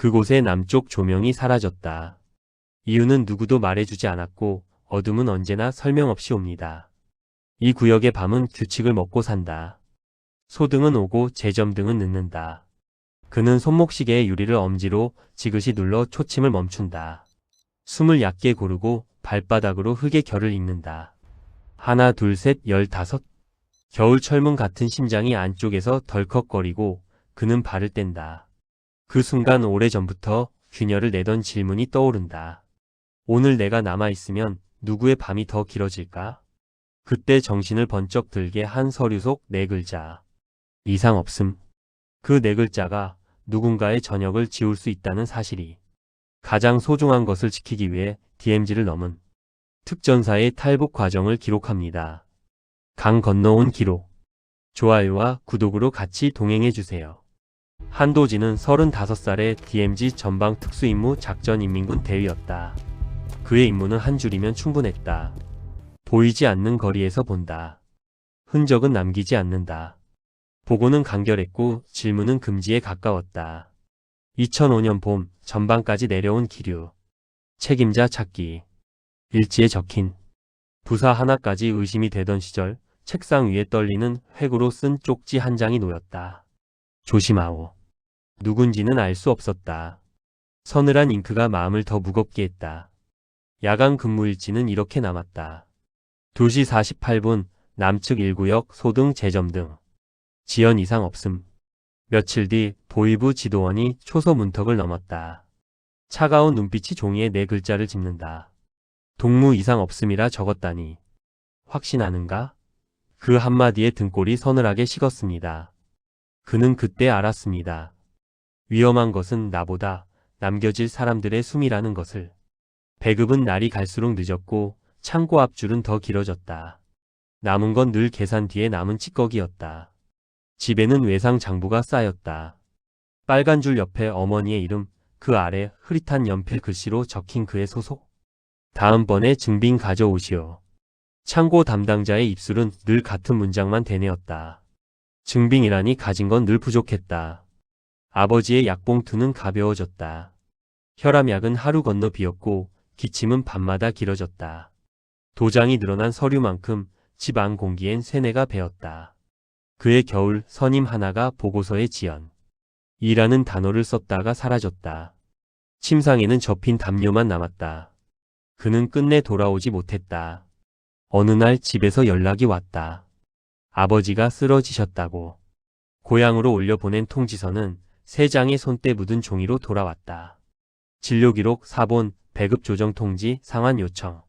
그곳의 남쪽 조명이 사라졌다. 이유는 누구도 말해주지 않았고 어둠은 언제나 설명 없이 옵니다. 이 구역의 밤은 규칙을 먹고 산다. 소등은 오고 제점등은 늦는다. 그는 손목시계의 유리를 엄지로 지그시 눌러 초침을 멈춘다. 숨을 얕게 고르고 발바닥으로 흙의 결을 읽는다. 하나, 둘, 셋, 열다섯. 겨울 철문 같은 심장이 안쪽에서 덜컥거리고 그는 발을 뗀다. 그 순간 오래전부터 균열을 내던 질문이 떠오른다. 오늘 내가 남아있으면 누구의 밤이 더 길어질까? 그때 정신을 번쩍 들게 한 서류 속 네 글자. 이상 없음. 그 네 글자가 누군가의 저녁을 지울 수 있다는 사실이 가장 소중한 것을 지키기 위해 DMZ를 넘은 특전사의 탈북 과정을 기록합니다. 강 건너온 기록. 좋아요와 구독으로 같이 동행해주세요. 한도진은 35살의 DMZ 전방 특수임무 작전인민군 대위였다. 그의 임무는 한 줄이면 충분했다. 보이지 않는 거리에서 본다. 흔적은 남기지 않는다. 보고는 간결했고 질문은 금지에 가까웠다. 2005년 봄 전방까지 내려온 기류. 책임자 찾기. 일지에 적힌 부사 하나까지 의심이 되던 시절 책상 위에 떨리는 획으로 쓴 쪽지 한 장이 놓였다. 조심하오. 누군지는 알 수 없었다. 서늘한 잉크가 마음을 더 무겁게 했다. 야간 근무 일지는 이렇게 남았다. 2시 48분 남측 1구역 소등 제점 등 지연 이상 없음. 며칠 뒤 보이부 지도원이 초소 문턱을 넘었다. 차가운 눈빛이 종이에 네 글자를 짚는다. 동무 이상 없음이라 적었다니. 확신하는가? 그 한마디에 등골이 서늘하게 식었습니다. 그는 그때 알았습니다. 위험한 것은 나보다 남겨질 사람들의 숨이라는 것을. 배급은 날이 갈수록 늦었고 창고 앞줄은 더 길어졌다. 남은 건 늘 계산 뒤에 남은 찌꺼기였다. 집에는 외상 장부가 쌓였다. 빨간 줄 옆에 어머니의 이름, 그 아래 흐릿한 연필 글씨로 적힌 그의 소속. 다음번에 증빙 가져오시오. 창고 담당자의 입술은 늘 같은 문장만 되뇌었다. 증빙이라니 가진 건 늘 부족했다. 아버지의 약봉투는 가벼워졌다. 혈압약은 하루 건너 비었고 기침은 밤마다 길어졌다. 도장이 늘어난 서류만큼 집 안 공기엔 쇠뇌가 배었다. 그의 겨울 선임 하나가 보고서에 지연. 이라는 단어를 썼다가 사라졌다. 침상에는 접힌 담요만 남았다. 그는 끝내 돌아오지 못했다. 어느 날 집에서 연락이 왔다. 아버지가 쓰러지셨다고. 고향으로 올려보낸 통지서는 세 장의 손때 묻은 종이로 돌아왔다. 진료기록, 사본, 배급 조정 통지, 상환 요청.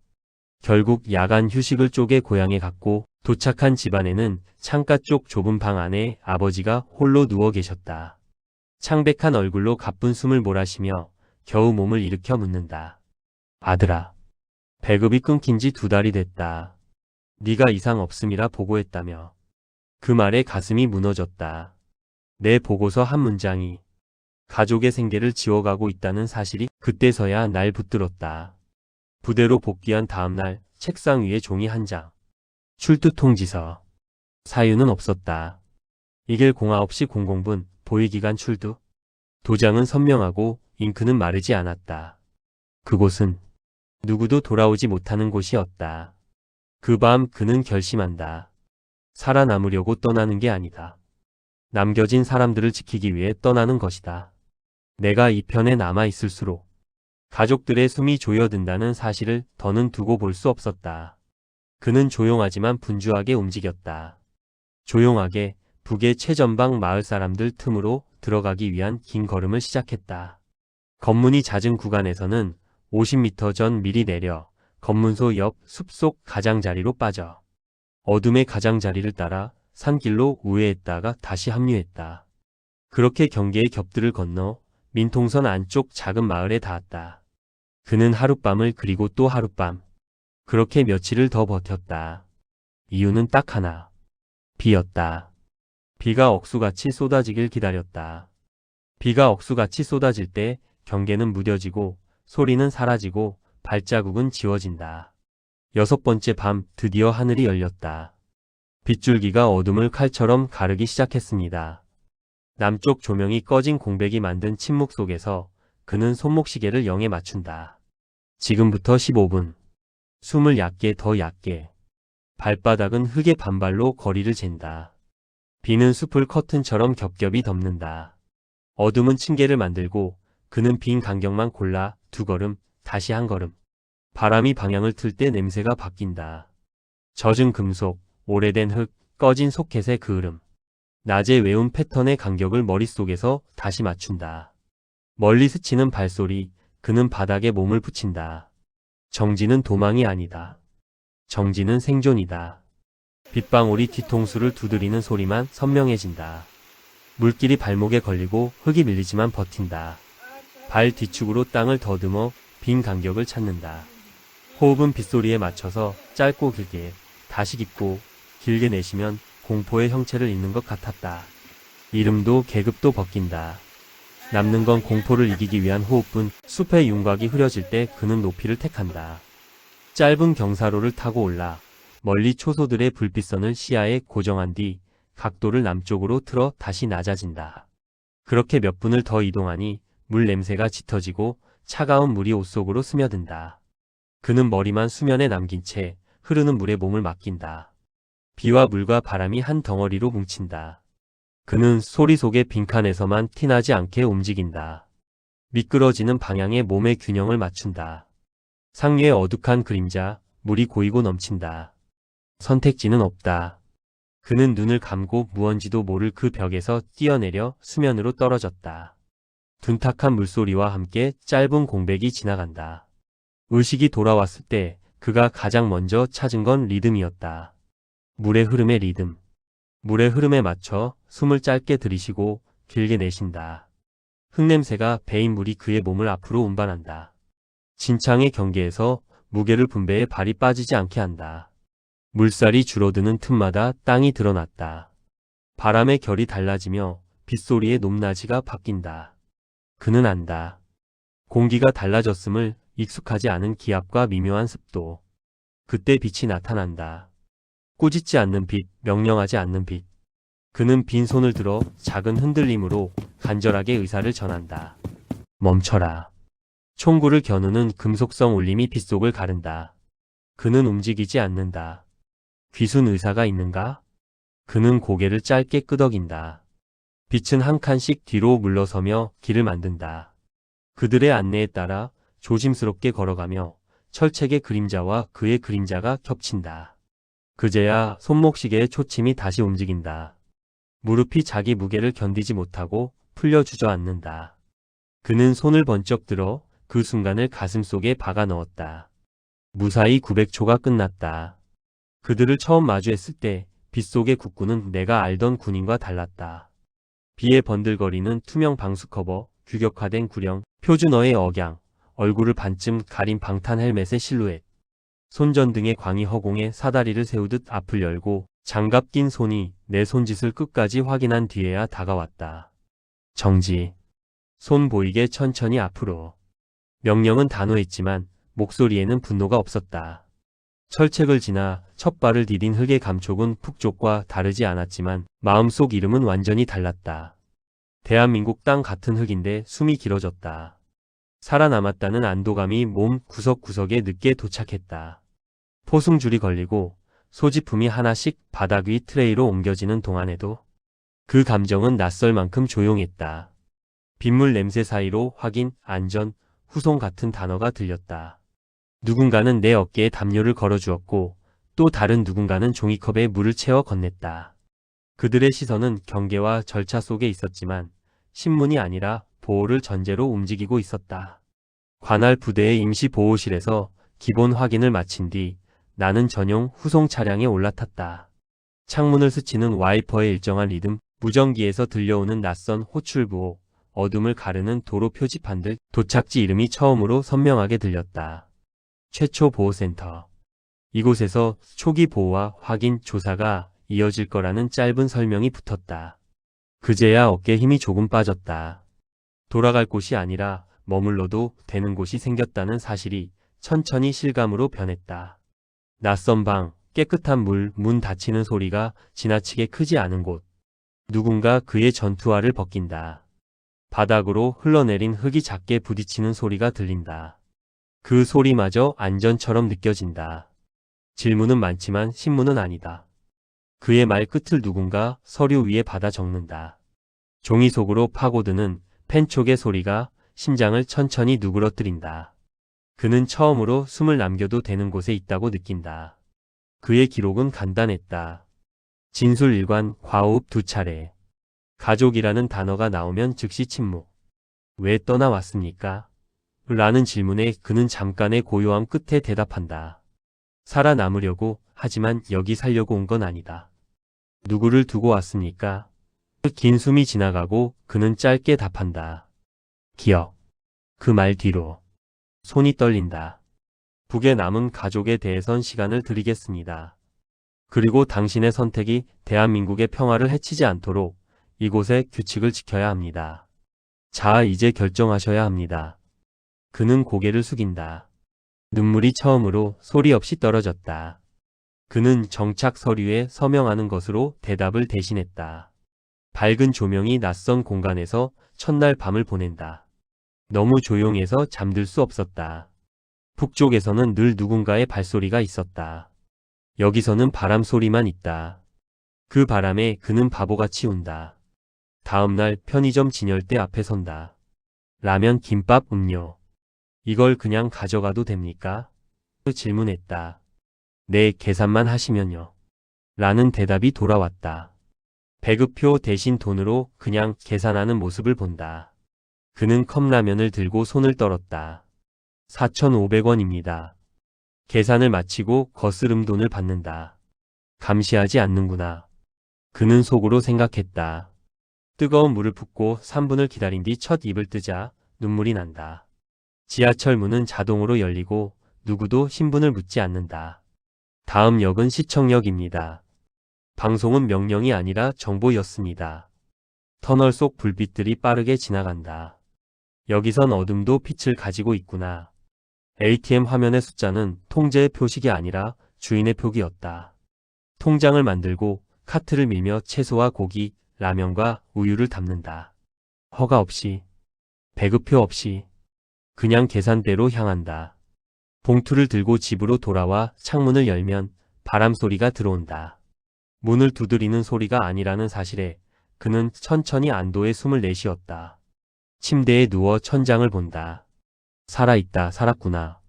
결국 야간 휴식을 쪼개 고향에 갔고 도착한 집안에는 창가 쪽 좁은 방 안에 아버지가 홀로 누워 계셨다. 창백한 얼굴로 가쁜 숨을 몰아쉬며 겨우 몸을 일으켜 묻는다. 아들아, 배급이 끊긴 지 두 달이 됐다. 네가 이상 없음이라 보고했다며. 그 말에 가슴이 무너졌다. 내 보고서 한 문장이 가족의 생계를 지워가고 있다는 사실이 그때서야 날 붙들었다. 부대로 복귀한 다음날 책상 위에 종이 한 장. 출두 통지서. 사유는 없었다. 1일 공화 없이 공공분, 보위기간 출두. 도장은 선명하고 잉크는 마르지 않았다. 그곳은 누구도 돌아오지 못하는 곳이었다. 그 밤 그는 결심한다. 살아남으려고 떠나는 게 아니다. 남겨진 사람들을 지키기 위해 떠나는 것이다. 내가 이 편에 남아 있을수록 가족들의 숨이 조여든다는 사실을 더는 두고 볼 수 없었다. 그는 조용하지만 분주하게 움직였다. 조용하게 북의 최전방 마을 사람들 틈으로 들어가기 위한 긴 걸음을 시작했다. 검문이 잦은 구간에서는 50m 전 미리 내려 검문소 옆 숲속 가장자리로 빠져 어둠의 가장자리를 따라 산길로 우회했다가 다시 합류했다. 그렇게 경계의 겹들을 건너 민통선 안쪽 작은 마을에 닿았다. 그는 하룻밤을 그리고 또 하룻밤. 그렇게 며칠을 더 버텼다. 이유는 딱 하나. 비였다. 비가 억수같이 쏟아지길 기다렸다. 비가 억수같이 쏟아질 때 경계는 무뎌지고 소리는 사라지고 발자국은 지워진다. 여섯 번째 밤 드디어 하늘이 열렸다. 빗줄기가 어둠을 칼처럼 가르기 시작했습니다. 남쪽 조명이 꺼진 공백이 만든 침묵 속에서 그는 손목시계를 0에 맞춘다. 지금부터 15분. 숨을 얕게 더 얕게. 발바닥은 흙의 반발로 거리를 잰다. 비는 숲을 커튼처럼 겹겹이 덮는다. 어둠은 층계를 만들고 그는 빈 간격만 골라 두 걸음, 다시 한 걸음. 바람이 방향을 틀 때 냄새가 바뀐다. 젖은 금속, 오래된 흙, 꺼진 소켓의 그 흐름. 낮에 외운 패턴의 간격을 머릿속에서 다시 맞춘다. 멀리 스치는 발소리, 그는 바닥에 몸을 붙인다. 정지는 도망이 아니다. 정지는 생존이다. 빗방울이 뒤통수를 두드리는 소리만 선명해진다. 물길이 발목에 걸리고 흙이 밀리지만 버틴다. 발 뒤축으로 땅을 더듬어 빈 간격을 찾는다. 호흡은 빗소리에 맞춰서 짧고 길게, 다시 깊고 길게 내쉬면 공포의 형체를 잇는 것 같았다. 이름도 계급도 벗긴다. 남는 건 공포를 이기기 위한 호흡뿐 숲의 윤곽이 흐려질 때 그는 높이를 택한다. 짧은 경사로를 타고 올라 멀리 초소들의 불빛선을 시야에 고정한 뒤 각도를 남쪽으로 틀어 다시 낮아진다. 그렇게 몇 분을 더 이동하니 물 냄새가 짙어지고 차가운 물이 옷 속으로 스며든다. 그는 머리만 수면에 남긴 채 흐르는 물에 몸을 맡긴다. 비와 물과 바람이 한 덩어리로 뭉친다. 그는 소리 속의 빈칸에서만 티나지 않게 움직인다. 미끄러지는 방향에 몸의 균형을 맞춘다. 상류의 어둑한 그림자, 물이 고이고 넘친다. 선택지는 없다. 그는 눈을 감고 무언지도 모를 그 벽에서 뛰어내려 수면으로 떨어졌다. 둔탁한 물소리와 함께 짧은 공백이 지나간다. 의식이 돌아왔을 때 그가 가장 먼저 찾은 건 리듬이었다. 물의 흐름의 리듬. 물의 흐름에 맞춰 숨을 짧게 들이쉬고 길게 내쉰다. 흙냄새가 배인 물이 그의 몸을 앞으로 운반한다. 진창의 경계에서 무게를 분배해 발이 빠지지 않게 한다. 물살이 줄어드는 틈마다 땅이 드러났다. 바람의 결이 달라지며 빗소리의 높낮이가 바뀐다. 그는 안다. 공기가 달라졌음을 익숙하지 않은 기압과 미묘한 습도. 그때 빛이 나타난다. 꾸짖지 않는 빛, 명령하지 않는 빛. 그는 빈 손을 들어 작은 흔들림으로 간절하게 의사를 전한다. 멈춰라. 총구를 겨누는 금속성 울림이 빗속을 가른다. 그는 움직이지 않는다. 귀순 의사가 있는가? 그는 고개를 짧게 끄덕인다. 빛은 한 칸씩 뒤로 물러서며 길을 만든다. 그들의 안내에 따라 조심스럽게 걸어가며 철책의 그림자와 그의 그림자가 겹친다. 그제야 손목시계의 초침이 다시 움직인다. 무릎이 자기 무게를 견디지 못하고 풀려 주저앉는다. 그는 손을 번쩍 들어 그 순간을 가슴 속에 박아 넣었다. 무사히 900초가 끝났다. 그들을 처음 마주했을 때 빗속의 국군은 내가 알던 군인과 달랐다. 비에 번들거리는 투명 방수 커버, 규격화된 구령, 표준어의 억양, 얼굴을 반쯤 가린 방탄 헬멧의 실루엣. 손전등의 광이 허공에 사다리를 세우듯 앞을 열고 장갑 낀 손이 내 손짓을 끝까지 확인한 뒤에야 다가왔다. 정지. 손 보이게 천천히 앞으로. 명령은 단호했지만 목소리에는 분노가 없었다. 철책을 지나 첫 발을 디딘 흙의 감촉은 푹족과 다르지 않았지만 마음속 이름은 완전히 달랐다. 대한민국 땅 같은 흙인데 숨이 길어졌다. 살아남았다는 안도감이 몸 구석구석에 늦게 도착했다. 포승줄이 걸리고 소지품이 하나씩 바닥 위 트레이로 옮겨지는 동안에도 그 감정은 낯설 만큼 조용했다. 빗물 냄새 사이로 확인, 안전, 후송 같은 단어가 들렸다. 누군가는 내 어깨에 담요를 걸어주었고 또 다른 누군가는 종이컵에 물을 채워 건넸다. 그들의 시선은 경계와 절차 속에 있었지만 신문이 아니라 보호를 전제로 움직이고 있었다. 관할 부대의 임시 보호실에서 기본 확인을 마친 뒤 나는 전용 후송 차량에 올라탔다. 창문을 스치는 와이퍼의 일정한 리듬, 무전기에서 들려오는 낯선 호출부호, 어둠을 가르는 도로 표지판들, 도착지 이름이 처음으로 선명하게 들렸다. 최초 보호센터. 이곳에서 초기 보호와 확인 조사가 이어질 거라는 짧은 설명이 붙었다. 그제야 어깨 힘이 조금 빠졌다. 돌아갈 곳이 아니라 머물러도 되는 곳이 생겼다는 사실이 천천히 실감으로 변했다. 낯선 방, 깨끗한 물, 문 닫히는 소리가 지나치게 크지 않은 곳. 누군가 그의 전투화를 벗긴다. 바닥으로 흘러내린 흙이 작게 부딪히는 소리가 들린다. 그 소리마저 안전처럼 느껴진다. 질문은 많지만 신문은 아니다. 그의 말 끝을 누군가 서류 위에 받아 적는다. 종이 속으로 파고드는 펜촉의 소리가 심장을 천천히 누그러뜨린다. 그는 처음으로 숨을 남겨도 되는 곳에 있다고 느낀다. 그의 기록은 간단했다. 진술 일관, 과호흡 두 차례. 가족이라는 단어가 나오면 즉시 침묵. 왜 떠나왔습니까? 라는 질문에 그는 잠깐의 고요함 끝에 대답한다. 살아남으려고, 하지만 여기 살려고 온 건 아니다. 누구를 두고 왔습니까? 긴 숨이 지나가고 그는 짧게 답한다. 기억. 그 말 뒤로. 손이 떨린다. 북에 남은 가족에 대해선 시간을 드리겠습니다. 그리고 당신의 선택이 대한민국의 평화를 해치지 않도록 이곳의 규칙을 지켜야 합니다. 자, 이제 결정하셔야 합니다. 그는 고개를 숙인다. 눈물이 처음으로 소리 없이 떨어졌다. 그는 정착 서류에 서명하는 것으로 대답을 대신했다. 밝은 조명이 낯선 공간에서 첫날 밤을 보낸다. 너무 조용해서 잠들 수 없었다. 북쪽에서는 늘 누군가의 발소리가 있었다. 여기서는 바람 소리만 있다. 그 바람에 그는 바보같이 운다. 다음날 편의점 진열대 앞에 선다. 라면, 김밥, 음료. 이걸 그냥 가져가도 됩니까? 질문했다. 네, 계산만 하시면요. 라는 대답이 돌아왔다. 배급표 대신 돈으로 그냥 계산하는 모습을 본다. 그는 컵라면을 들고 손을 떨었다. 4,500원입니다. 계산을 마치고 거스름 돈을 받는다. 감시하지 않는구나. 그는 속으로 생각했다. 뜨거운 물을 붓고 3분을 기다린 뒤 첫 입을 뜨자 눈물이 난다. 지하철 문은 자동으로 열리고 누구도 신분을 묻지 않는다. 다음 역은 시청역입니다. 방송은 명령이 아니라 정보였습니다. 터널 속 불빛들이 빠르게 지나간다. 여기선 어둠도 빛을 가지고 있구나. ATM 화면의 숫자는 통제의 표식이 아니라 주인의 표기였다. 통장을 만들고 카트를 밀며 채소와 고기, 라면과 우유를 담는다. 허가 없이, 배급표 없이, 그냥 계산대로 향한다. 봉투를 들고 집으로 돌아와 창문을 열면 바람 소리가 들어온다. 문을 두드리는 소리가 아니라는 사실에 그는 천천히 안도의 숨을 내쉬었다. 침대에 누워 천장을 본다. 살아있다, 살았구나.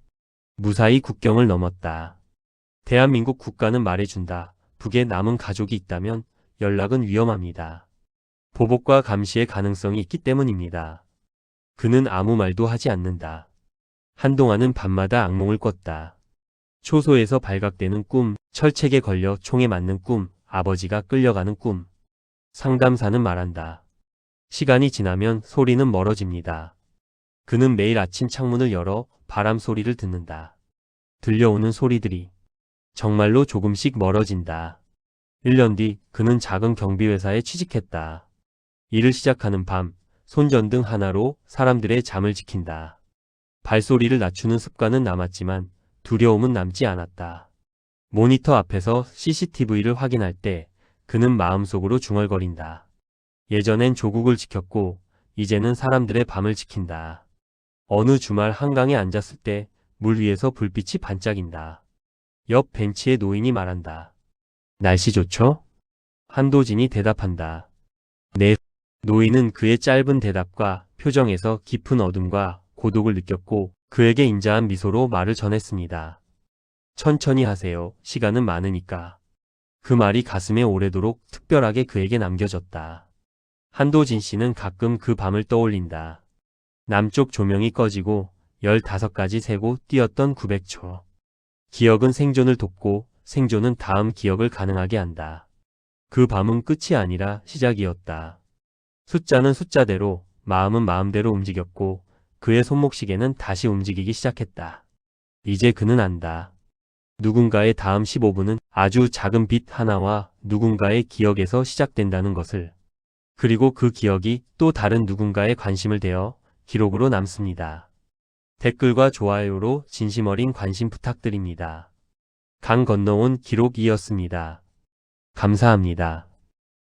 무사히 국경을 넘었다. 대한민국 국가는 말해준다. 북에 남은 가족이 있다면 연락은 위험합니다. 보복과 감시의 가능성이 있기 때문입니다. 그는 아무 말도 하지 않는다. 한동안은 밤마다 악몽을 꿨다. 초소에서 발각되는 꿈, 철책에 걸려 총에 맞는 꿈, 아버지가 끌려가는 꿈. 상담사는 말한다. 시간이 지나면 소리는 멀어집니다. 그는 매일 아침 창문을 열어 바람 소리를 듣는다. 들려오는 소리들이 정말로 조금씩 멀어진다. 1년 뒤 그는 작은 경비회사에 취직했다. 일을 시작하는 밤, 손전등 하나로 사람들의 잠을 지킨다. 발소리를 낮추는 습관은 남았지만 두려움은 남지 않았다. 모니터 앞에서 CCTV를 확인할 때 그는 마음속으로 중얼거린다. 예전엔 조국을 지켰고 이제는 사람들의 밤을 지킨다. 어느 주말 한강에 앉았을 때 물 위에서 불빛이 반짝인다. 옆 벤치에 노인이 말한다. 날씨 좋죠? 한도진이 대답한다. 네. 노인은 그의 짧은 대답과 표정에서 깊은 어둠과 고독을 느꼈고 그에게 인자한 미소로 말을 전했습니다. 천천히 하세요. 시간은 많으니까. 그 말이 가슴에 오래도록 특별하게 그에게 남겨졌다. 한도진 씨는 가끔 그 밤을 떠올린다. 남쪽 조명이 꺼지고 15가지 세고 뛰었던 900초. 기억은 생존을 돕고 생존은 다음 기억을 가능하게 한다. 그 밤은 끝이 아니라 시작이었다. 숫자는 숫자대로, 마음은 마음대로 움직였고 그의 손목시계는 다시 움직이기 시작했다. 이제 그는 안다. 누군가의 다음 15분은 아주 작은 빛 하나와 누군가의 기억에서 시작된다는 것을. 그리고 그 기억이 또 다른 누군가의 관심을 대어 기록으로 남습니다. 댓글과 좋아요로 진심 어린 관심 부탁드립니다. 강 건너온 기록이었습니다. 감사합니다.